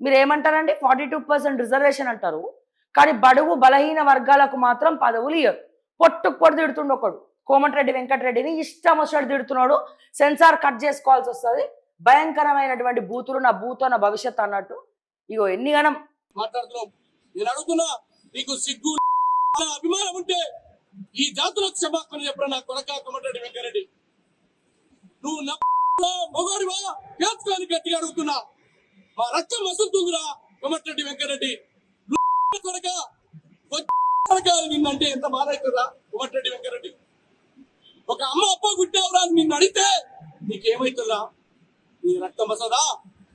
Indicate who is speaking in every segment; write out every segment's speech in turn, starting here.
Speaker 1: మీరు ఏమంటారండి forty two percent reservation అంటారు. కానీ బడుగు బలహీన వర్గాలకు మాత్రం పదవులు ఇయ్యరు. పొట్టు తిడుతుండు ఒకడు. కోమటిరెడ్డి వెంకటరెడ్డిని ఇష్టం వచ్చినట్టు తిడుతున్నాడు. సెన్సార్ కట్ చేసుకోవాల్సి వస్తుంది. భయంకరమైనటువంటి బూతులు నా బూతో నా భవిష్యత్ అన్నట్టు. ఇగో ఎన్ని గణం
Speaker 2: మాట్లాడుతున్నావు అడుగుతున్నా నీకు సిగ్గు అభిమానం ఉంటే ఈ జాతులకు క్షమాపణ చెప్పరా నా వెంకరెడ్డి నువ్వు గట్టిగా అడుగుతున్నా. మా రక్తం వస్తుందిరా. కొమటరెడ్డి వెంకటరెడ్డి. నువ్వు కొడక నిన్నంటే ఎంత బాధ అవుతుందా కొమటరెడ్డి వెంకటరెడ్డి. ఒక అమ్మ అప్ప గుట్టావురా నిన్ను అడిగితే నీకేమైతుందా నీ రక్తం వసదా?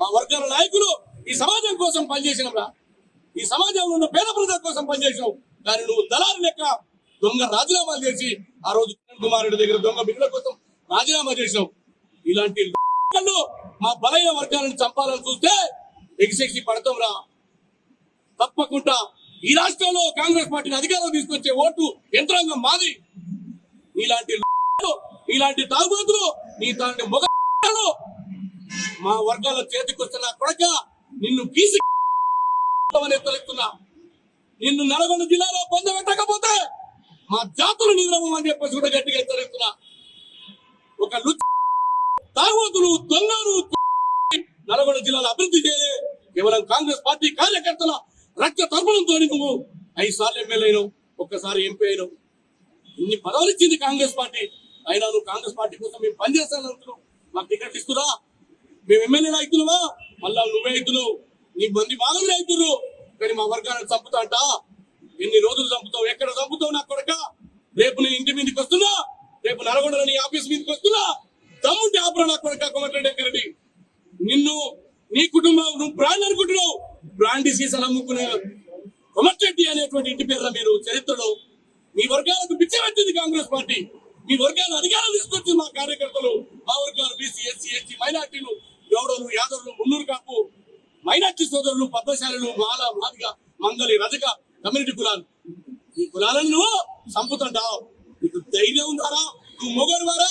Speaker 2: మా వర్గాల నాయకులు ఈ సమాజం కోసం పనిచేసినరా? ఈ సమాజంలో ఉన్న పేద ప్రజల కోసం పనిచేసినావు. కానీ నువ్వు దళారు లెక్క దొంగ రాజీనామాలు చేసి ఆ రోజు కిరణ్ కుమారుడి దగ్గర దొంగ బిడ్డల కోసం రాజీనామా చేసినావు. ఇలాంటి మా బలైన వర్గాలను చంపాలని చూస్తే ఎగిసెక్సి పడతాం రా. తప్పకుండా ఈ రాష్ట్రంలో కాంగ్రెస్ పార్టీని అధికారం తీసుకొచ్చే ఓటు యంత్రాంగం మాది. ఇలాంటి ఇలాంటి తాగుబోతులు ఇలాంటి మొగ మా వర్గాల చేతికొస్తున్న కొడక నిన్ను గీసి ఎత్తలెత్తున్నా నిన్ను నల్గొండ జిల్లాలో పొందబెట్టకపోతే మా జాతులు నిద్రమని చెప్పేసి కూడా గట్టిగా ఎత్తలెత్తున్నా ఒక లుచ్చి తాగుబోతులు దొంగలు నల్గొండ జిల్లాలో అభివృద్ధి చేయలే. కేవలం కాంగ్రెస్ పార్టీ కార్యకర్తల రక్త తర్పణంతో నువ్వు ఐదు సార్లు ఎమ్మెల్యే అయినావు ఒక్కసారి ఎంపీ అయినావు. ఇన్ని పదవులు ఇచ్చింది కాంగ్రెస్ పార్టీ. అయినా నువ్వు కాంగ్రెస్ పార్టీ కోసం మేము పనిచేస్తాను అంటున్నావు. మాకు టికెట్ ఇస్తురా మేము ఎమ్మెల్యే రైతులవా మళ్ళా నువ్వే రైతులు నీ మంది మానవులు అవుతున్నారు కానీ మా వర్గాన్ని చంపుతా అంట? ఎన్ని రోజులు చంపుతావు? ఎక్కడ చంపుతావు నా కొడక? రేపు నీ ఇంటి మీదకి వస్తున్నా? రేపు నల్గొండలో నీ ఆఫీస్ మీదకి వస్తున్నా? తమ్ముంటి ఆపరా నా కొడక కొమటరెడ్డి నిన్ను నీ కుటుంబం నువ్వు బ్రాండ్ అనుకుంటున్నావు. బ్రాండ్ సీసాలు అమ్ముకునే కొమటరెడ్డి అనేటువంటి ఇంటి పేరు మీరు చరిత్రలో మీ వర్గాలకు పిచ్చబెట్టింది కాంగ్రెస్ పార్టీ. మీ వర్గాలు అధికారం తీసుకొచ్చి మా కార్యకర్తలు మా వర్గాలు బీసీ ఎస్సీ ఎస్టీ మైనార్టీలు గౌడలు యాదవులు మున్నూరు కాపు మైనార్టీ సోదరులు పద్మశాలులు మాల మాదిగ మంగళి రజక కమ్యూనిటీ కులాలు. ఈ కులాలను నువ్వు చంపుతుంటావు. నీకు ధైర్యం ద్వారా నువ్వు మొగడు వారా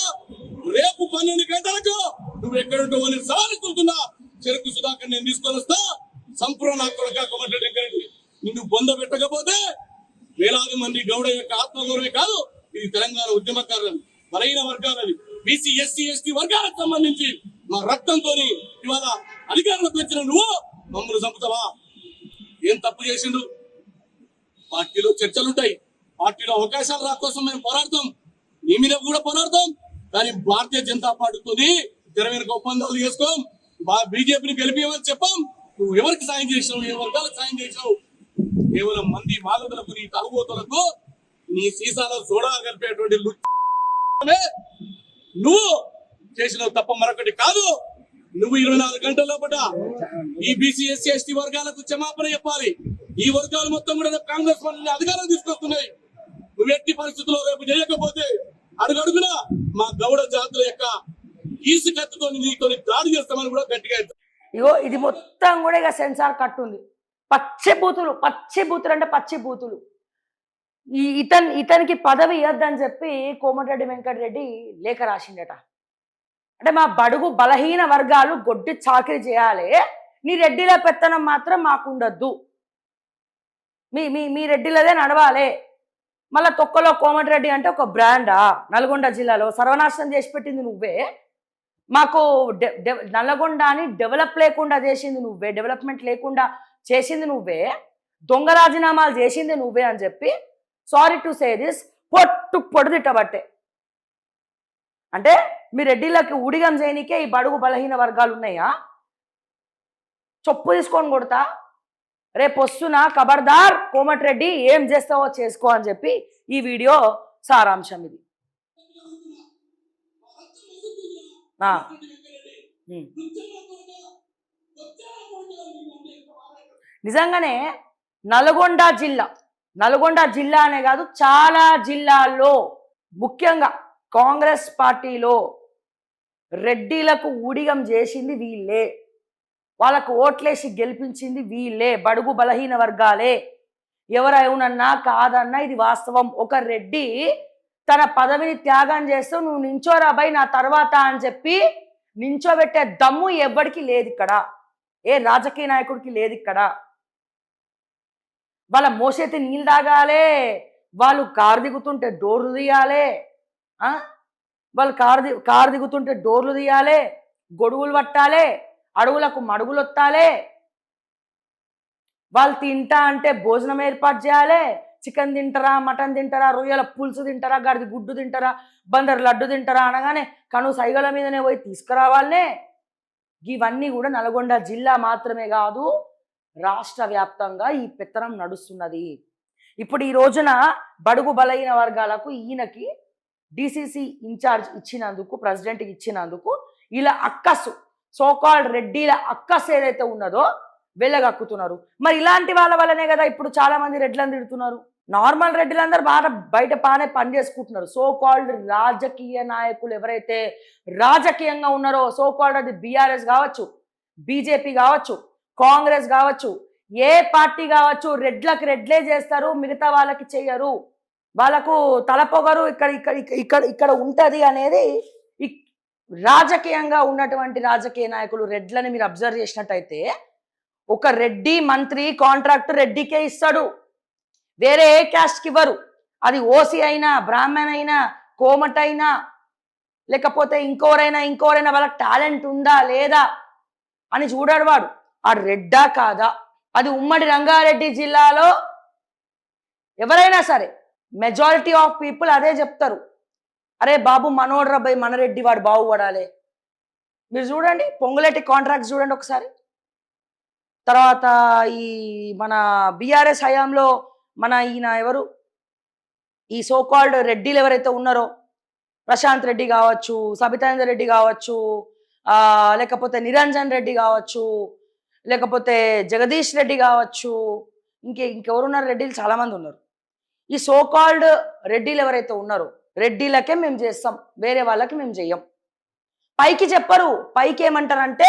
Speaker 2: రేపు పన్నెండు గంటలకు నువ్వు ఎక్కడుంటావు అని సవాలిస్తున్నా చెరుకు నేను తీసుకొని వస్తా. సంపూర్ణ కొడక కొమటి వెంకరెడ్డి నిన్ను బొంద పెట్టకపోతే వేలాది మంది గౌడ యొక్క ఆత్మగౌరవే కాదు ఇది తెలంగాణ ఉద్యమకారులు బలహీన వర్గాలని బీసీ ఎస్సీ ఎస్టీ వర్గాలకు సంబంధించి మా రక్తంతో ఇవాళ అధికారంలోకి వచ్చిన నువ్వు మమ్మల్ని చంపుతావా? ఏం తప్పు చేసిండు? పార్టీలో చర్చలుంటాయి. పార్టీలో అవకాశాలు రాకోసం మేము పోరాడతాం. నీ మీద కూడా పోరాడతాం. కానీ భారతీయ జనతా పార్టీతో తెర వెనుక ఒప్పందాలు చేసుకోం. బీజేపీని గెలిపించమని చెప్పాం. నువ్వు ఎవరికి సాయం చేసావు ఏ వర్గాలకు సాయం చేసావు కేవలం మంది మాలకులకు నీ తలబోతులకు నీ సీసాలో సోడా కలిపేటువంటి నువ్వు చేసిన తప్ప మరొకటి కాదు. నువ్వు ఇరవై నాలుగు గంటల లోపల ఈ బీసీ ఎస్సీ ఎస్టీ వర్గాలకు క్షమాపణ చెప్పాలి. ఈ వర్గాలు మొత్తం కూడా కాంగ్రెస్ పార్టీ అధికారం తీసుకొస్తున్నాయి. నువ్వు ఎట్టి పరిస్థితుల్లో రేపు చేయకపోతే అడుగడుగున మా గౌడ జాతుల యొక్క ఈసు నీతో దాడి చేస్తామని కూడా గట్టిగా
Speaker 1: ఇగో ఇది మొత్తం కూడా ఇక సెన్సార్ కట్ ఉంది. పచ్చి బూతులు పచ్చి బూతులు అంటే పచ్చి బూతులు. ఈ ఇతన్ ఇతనికి పదవి ఇవ్వద్దని చెప్పి కోమటిరెడ్డి వెంకటరెడ్డి లేఖ రాసిండట. అంటే మా బడుగు బలహీన వర్గాలు గొడ్డి చాకరీ చేయాలి. నీ రెడ్డిల పెత్తనం మాత్రం మాకుండద్దు. మీ మీ మీ రెడ్డిలదే నడవాలి. మళ్ళా తొక్కలో కోమటిరెడ్డి అంటే ఒక బ్రాండా? నల్గొండ జిల్లాలో సర్వనాశనం చేసి పెట్టింది నువ్వే. మాకు డె డె- నల్లగొండని డెవలప్ లేకుండా చేసింది నువ్వే డెవలప్మెంట్ లేకుండా చేసింది నువ్వే దొంగ రాజీనామాలు చేసింది నువ్వే అని చెప్పి సారీ టు సే దిస్ పొట్టు పొడిదిట్టబట్టే అంటే మీ రెడ్డిళ్ళకి ఊడిగం చేయనికే ఈ బడుగు బలహీన వర్గాలు ఉన్నాయా? చొప్పు తీసుకొని కొడతా. రేపు వస్తున్నా కోమటి కోమటిరెడ్డి ఏం చేస్తావో చేసుకో అని చెప్పి ఈ వీడియో సారాంశం ఇది ఆ, ఉమ్. నిజంగానే నల్గొండ జిల్లా నల్గొండ జిల్లా అనే కాదు చాలా జిల్లాల్లో ముఖ్యంగా కాంగ్రెస్ పార్టీలో రెడ్డిలకు ఊడిగం చేసింది వీళ్ళే. వాళ్ళకు ఓట్లేసి గెలిపించింది వీళ్ళే బడుగు బలహీన వర్గాలే. ఎవరేమన్నా కాదన్నా ఇది వాస్తవం. ఒక రెడ్డి తన పదవిని త్యాగం చేస్తూ నువ్వు నించోరా బై నా తర్వాత అని చెప్పి నించోబెట్టే దమ్ము ఎవ్వడికి లేదు ఇక్కడ. ఏ రాజకీయ నాయకుడికి లేదు ఇక్కడ. వాళ్ళ మోసేతి నీళ్ళు తాగాలే వాళ్ళు కారు దిగుతుంటే డోర్లు తీయాలి వాళ్ళు కారు ది కారు దిగుతుంటే డోర్లు తీయాలి గొడుగులు పట్టాలి అడుగులకు మడుగులు వత్తాలే వాళ్ళు తింటా అంటే భోజనం ఏర్పాటు చేయాలి చికెన్ తింటారా మటన్ తింటారా రొయ్యల పులుసు తింటారా గడిది గుడ్డు తింటారా బందరు లడ్డు తింటారా అనగానే కను సైగల మీదనే పోయి తీసుకురావాలనే. ఇవన్నీ కూడా నల్గొండ జిల్లా మాత్రమే కాదు రాష్ట్ర వ్యాప్తంగా ఈ పెత్తనం నడుస్తున్నది. ఇప్పుడు ఈ రోజున బడుగు బలైన వర్గాలకు ఈయనకి డిసిసి ఇన్ఛార్జ్ ఇచ్చినందుకు ప్రెసిడెంట్కి ఇచ్చినందుకు ఇలా అక్కసు సోకాల్ రెడ్డిల అక్కస్ ఏదైతే ఉన్నదో వెళ్ళగక్కుతున్నారు. మరి ఇలాంటి వాళ్ళ వల్లనే కదా ఇప్పుడు చాలా మంది రెడ్లను తిడుతున్నారు. నార్మల్ రెడ్డిలందరూ బాగా బయట బాగానే పని చేసుకుంటున్నారు. సో కాల్డ్ రాజకీయ నాయకులు ఎవరైతే రాజకీయంగా ఉన్నారో సో కాల్డ్ అది బీఆర్ఎస్ కావచ్చు బీజేపీ కావచ్చు కాంగ్రెస్ కావచ్చు ఏ పార్టీ కావచ్చు రెడ్లకు రెడ్లే చేస్తారు మిగతా వాళ్ళకి చెయ్యరు. వాళ్ళకు తలపొగరు ఇక్కడ ఇక్కడ ఇక్కడ- ఇక్కడ ఉంటుంది అనేది రాజకీయంగా ఉన్నటువంటి రాజకీయ నాయకులు రెడ్లని మీరు అబ్జర్వ్ చేసినట్టయితే ఒక రెడ్డి మంత్రి కాంట్రాక్ట్ రెడ్డికే ఇస్తాడు. వేరే ఏ క్యాస్ట్కి ఇవ్వరు. అది ఓసీ అయినా బ్రాహ్మణ్ అయినా కోమట్ అయినా లేకపోతే ఇంకోరైనా ఇంకోరైనా వాళ్ళకి టాలెంట్ ఉందా లేదా అని చూడాడు వాడు. ఆ రెడ్డా కాదా? అది ఉమ్మడి రంగారెడ్డి జిల్లాలో ఎవరైనా సరే మెజారిటీ ఆఫ్ పీపుల్ అదే చెప్తారు. అరే బాబు మనోడ్రా మనరెడ్డి వాడు బాగుపడాలి. మీరు చూడండి పొంగులెట్టి కాంట్రాక్ట్ చూడండి ఒకసారి. తర్వాత ఈ మన బీఆర్ఎస్ హయాంలో మన ఈయన ఎవరు? ఈ సోకాల్డ్ రెడ్డిలు ఎవరైతే ఉన్నారో ప్రశాంత్ రెడ్డి కావచ్చు సబితానంద రెడ్డి కావచ్చు లేకపోతే నిరంజన్ రెడ్డి కావచ్చు లేకపోతే జగదీష్ రెడ్డి కావచ్చు ఇంకే ఇంకెవరున్నారు? రెడ్డిలు చాలామంది ఉన్నారు. ఈ సోకాల్డ్ రెడ్డిలు ఎవరైతే ఉన్నారో రెడ్డిలకే మేము చేస్తాం వేరే వాళ్ళకి మేము చెయ్యం. పైకి చెప్పరు పైకి ఏమంటారంటే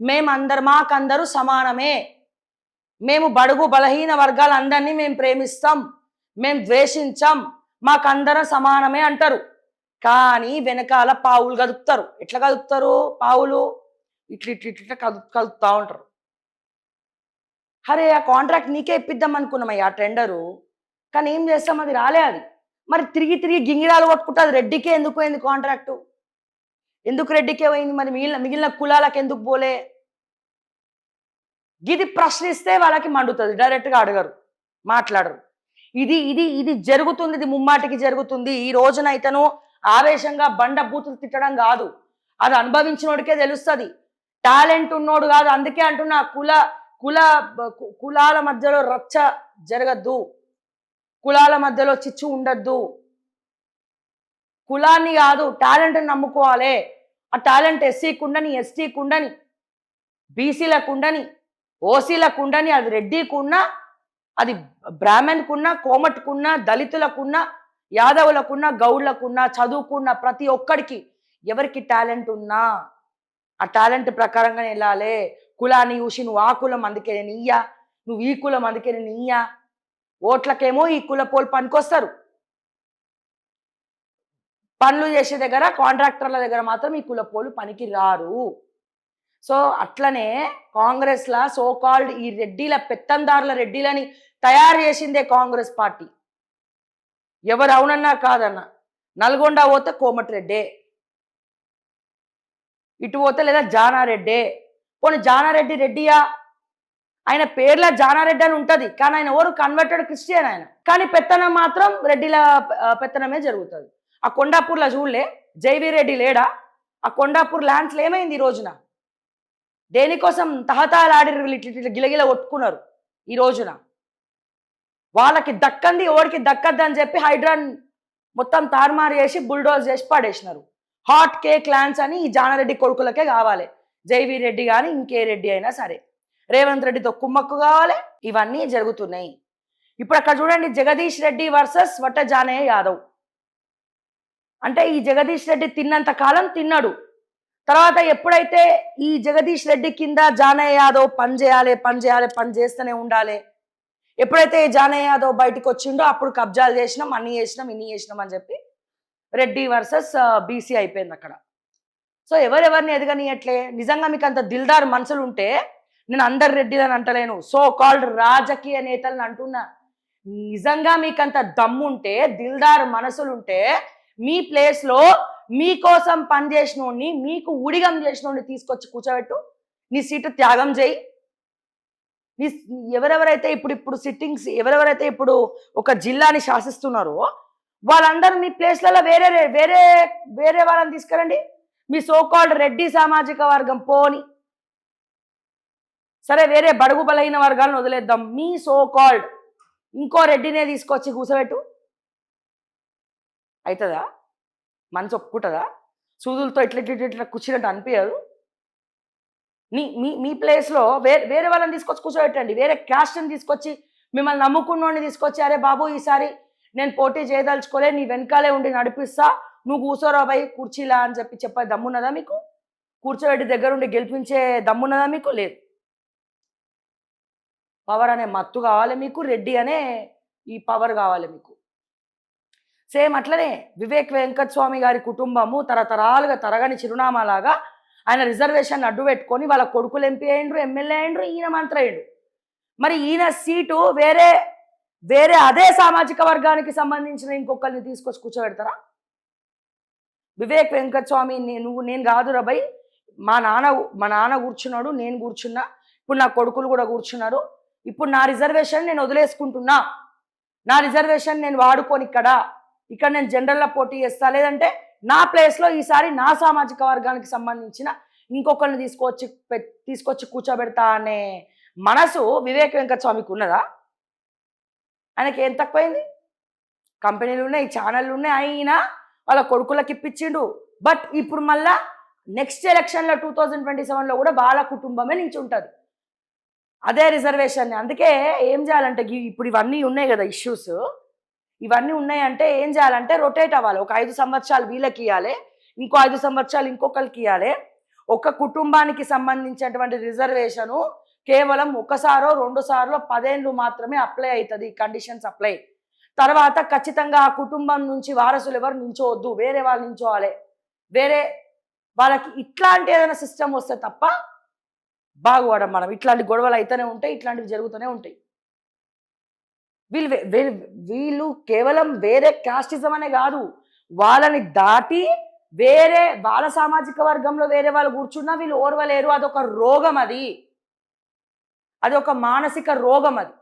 Speaker 1: మేమందరు మాకందరూ సమానమే. మేము బడుగు బలహీన వర్గాలందరినీ మేము ప్రేమిస్తాం మేము ద్వేషించాం మాకందరం సమానమే అంటారు. కానీ వెనకాల పావులు కదుపుతారు. ఎట్లా కదుపుతారు పావులు? ఇట్లా ఇట్లా ఇట్లా ఇట్లా కదు కదుపుతూ ఉంటారు. అరే ఆ కాంట్రాక్ట్ నీకే ఇప్పిద్దాం అనుకున్నామయ్యా ఆ టెండరు. కానీ ఏం చేస్తాం? అది రాలే అది. మరి తిరిగి తిరిగి గింగిరాలు కొట్టుకుంటుంది రెడ్డికే ఎందుకు పోయింది కాంట్రాక్టు? ఎందుకు రెడ్డికే పోయింది? మరి మిగిలిన మిగిలిన కులాలకు ఎందుకు పోలే? ఇది ప్రశ్నిస్తే వాళ్ళకి మండుతుంది డైరెక్ట్గా అడగరు మాట్లాడరు. ఇది ఇది ఇది జరుగుతుంది ఇది ముమ్మాటికి జరుగుతుంది. ఈ రోజున ఇతను ఆవేశంగా బండ బూతులు తిట్టడం కాదు. అది అనుభవించినోడికే తెలుస్తుంది. టాలెంట్ ఉన్నోడు కాదు. అందుకే అంటున్నా కుల కుల కులాల మధ్యలో రచ్చ జరగద్దు. కులాల మధ్యలో చిచ్చు ఉండద్దు. కులాన్ని కాదు టాలెంట్ నమ్ముకోవాలి. ఆ టాలెంట్ ఎస్సీకి ఉండని ఎస్టీకి ఉండని బీసీలకు ఉండని ఓసీలకు ఉండని అది రెడ్డికున్నా అది బ్రాహ్మణ్కున్నా కోమట్కున్నా దళితులకున్నా యాదవులకున్నా గౌడ్లకున్నా చదువుకున్న ప్రతి ఒక్కడికి ఎవరికి టాలెంట్ ఉన్నా ఆ టాలెంట్ ప్రకారంగా వెళ్ళాలి. కులాన్ని చూసి నువ్వు ఆ కులం అందుకే నేను ఇయ్యా నువ్వు ఈ కులం అందుకే నేను ఇయ్యా ఓట్లకేమో ఈ కుల పోలు పనికొస్తారు. పనులు చేసే దగ్గర కాంట్రాక్టర్ల దగ్గర మాత్రం ఈ కులపోలు పనికి రారు. సో అట్లనే కాంగ్రెస్లా సో కాల్డ్ ఈ రెడ్డిల పెత్తందారుల రెడ్డిలని తయారు చేసిందే కాంగ్రెస్ పార్టీ. ఎవరు అవునన్నా కాదన్నా నల్గొండ పోతే కోమటిరెడ్డే ఇటు పోతే లేదా జానారెడ్డే. పోనీ జానారెడ్డి రెడ్డియా? ఆయన పేర్ల జానారెడ్డి అని ఉంటుంది కానీ ఆయన ఎవరు కన్వర్టెడ్ క్రిస్టియన్ ఆయన? కానీ పెత్తనం మాత్రం రెడ్డిల పెత్తనమే జరుగుతుంది. ఆ కొండాపూర్లో చూడలే. జైవీరెడ్డి లేడా? ఆ కొండాపూర్ ల్యాండ్స్లో ఏమైంది ఈ రోజున? దేనికోసం తహతాలాడి వీళ్ళు గిలగిల కొట్టుకున్నారు ఈ రోజున? వాళ్ళకి దక్కంది ఎవరికి దక్కద్దని చెప్పి హైడ్రాన్ మొత్తం తారుమారు చేసి బుల్డోజ్ చేసి పడేసినారు. హాట్ కేక్ ల్యాండ్స్ అని ఈ జానారెడ్డి కొడుకులకే కావాలి. జైవీ రెడ్డి కానీ ఇంకే రెడ్డి అయినా సరే. రేవంత్ రెడ్డితో కుమ్మక్కు కావాలి. ఇవన్నీ జరుగుతున్నాయి. ఇప్పుడు అక్కడ చూడండి జగదీష్ రెడ్డి వర్సెస్ వట్ట జానయ్య యాదవ్. అంటే ఈ జగదీష్ రెడ్డి తిన్నంత కాలం తిన్నాడు. తర్వాత ఎప్పుడైతే ఈ జగదీష్ రెడ్డి కింద జానయ్య యాదవ్ పని చేయాలి పని చేయాలి పని చేస్తూనే ఉండాలి ఎప్పుడైతే ఈ జానయ్య యాదవ్ బయటకు వచ్చిండో అప్పుడు కబ్జాలు చేసినాం అన్ని చేసినాం ఇన్ని చేసినాం అని చెప్పి రెడ్డి వర్సెస్ బీసీ అయిపోయింది అక్కడ. సో ఎవరెవరిని ఎదగనియట్లే? నిజంగా మీకు అంత దిల్దార్ మనసులు ఉంటే నేను అందరు రెడ్డిదని అంటలేను. సో కాల్డ్ రాజకీయ నేతలను అంటున్నా. నిజంగా మీకంత దమ్ముంటే దిల్దార్ మనసులుంటే మీ ప్లేస్లో మీకోసం పనిచేసినోడిని మీకు ఉడిగం చేసినోడిని తీసుకొచ్చి కూర్చోబెట్టు. నీ సీటు త్యాగం చేయి. నీ ఎవరెవరైతే ఇప్పుడు ఇప్పుడు సిట్టింగ్స్ ఎవరెవరైతే ఇప్పుడు ఒక జిల్లాని శాసిస్తున్నారో వాళ్ళందరూ మీ ప్లేస్లలో వేరే వేరే వేరే వాళ్ళని తీసుకురండి. మీ సోకాల్డ్ రెడ్డి సామాజిక వర్గం పోని. సరే వేరే బడుగు బలహీన వర్గాలను వదిలేద్దాం. మీ సోకాల్డ్ ఇంకో రెడ్డినే తీసుకొచ్చి కూర్చోబెట్టు. అవుతుందా మనసు ఒప్పుకుంటుందా? సూదులతో ఇట్లా ఇట్లా ఇట్లా కూర్చున్నట్టు అనిపించదు మీ మీ మీ ప్లేస్లో వేరే వేరే వాళ్ళని తీసుకొచ్చి కూర్చోబెట్టండి. వేరే క్యాస్ట్ని తీసుకొచ్చి మిమ్మల్ని నమ్ముకున్నోడిని తీసుకొచ్చి అరే బాబు ఈసారి నేను పోటీ చేయదలుచుకోలే నీ వెనకాలే ఉండి నడిపిస్తా. నువ్వు కూర్చోరా బాయ్ కుర్చీలా అని చెప్పి చెప్పే దమ్మున్నదా మీకు? కూర్చోబెట్టి దగ్గరుండి గెలిపించే దమ్మున్నదా మీకు? లేదు. పవర్ అనే మత్తు కావాలి మీకు రెడ్డి అనే ఈ పవర్ కావాలి మీకు. సేమ్ అట్లనే వివేక్ వెంకట్ స్వామి గారి కుటుంబము తరతరాలుగా తరగని చిరునామాలాగా ఆయన రిజర్వేషన్ అడ్డు పెట్టుకొని వాళ్ళ కొడుకులు ఎంపీ అయ్యిండ్రు ఎమ్మెల్యే అయ్యిండ్రు ఈయన మంత్రి అయ్యిండు. మరి ఈయన సీటు వేరే వేరే అదే సామాజిక వర్గానికి సంబంధించిన ఇంకొకరిని తీసుకొచ్చి కూర్చోబెడతారా? వివేక్ వెంకట స్వామి నే- నేను కాదురా బై. మా నాన్న మా నాన్న కూర్చున్నాడు నేను కూర్చున్నా. ఇప్పుడు నా కొడుకులు కూడా కూర్చున్నారు. ఇప్పుడు నా రిజర్వేషన్ నేను వదిలేసుకుంటున్నా. నా రిజర్వేషన్ నేను వాడుకోని ఇక్కడ. ఇక్కడ నేను జనరల్లో పోటీ చేస్తా. లేదంటే నా ప్లేస్లో ఈసారి నా సామాజిక వర్గానికి సంబంధించిన ఇంకొకరిని తీసుకొచ్చి పె- తీసుకొచ్చి కూర్చోబెడతా అనే మనసు వివేక వెంకట స్వామికి ఉన్నదా? ఆయనకి ఏం తక్కువైంది? కంపెనీలు ఉన్నాయి ఛానళ్ళు ఉన్నాయి అయినా వాళ్ళ కొడుకులకి ఇప్పించిండు. బట్ ఇప్పుడు మళ్ళా నెక్స్ట్ ఎలక్షన్లో టూ థౌజండ్ ట్వంటీ సెవెన్లో కూడా వాళ్ళ కుటుంబమే నుంచి ఉంటుంది అదే రిజర్వేషన్ అందుకే ఏం చేయాలంటే ఇప్పుడు ఇవన్నీ ఉన్నాయి కదా ఇష్యూస్ ఇవన్నీ ఉన్నాయంటే ఏం చేయాలంటే రొటేట్ అవ్వాలి. ఒక ఐదు సంవత్సరాలు వీళ్ళకి ఇవ్వాలి ఇంకో ఐదు సంవత్సరాలు ఇంకొకరికి ఇవ్వాలి ఒక కుటుంబానికి సంబంధించినటువంటి రిజర్వేషను కేవలం ఒకసారో రెండు సార్లు పదేళ్ళు మాత్రమే అప్లై అవుతుంది కండిషన్స్ అప్లై తర్వాత ఖచ్చితంగా ఆ కుటుంబం నుంచి వారసులు ఎవరు నించోవద్దు వేరే వాళ్ళు నించోవాలి. వేరే వాళ్ళకి ఇట్లాంటి ఏదైనా సిస్టమ్ వస్తే తప్ప బాగుపడం మనం. ఇట్లాంటి గొడవలు అయితేనే ఉంటాయి ఇట్లాంటివి జరుగుతూనే ఉంటాయి. వీళ్ళు వీళ్ళు కేవలం వేరే కాస్టిజం అనే కాదు. వాళ్ళని దాటి వేరే వాళ్ళ సామాజిక వర్గంలో వేరే వాళ్ళు కూర్చున్నా వీళ్ళు ఓర్వలేరు. అదొక రోగం అది. అది ఒక మానసిక రోగం అది.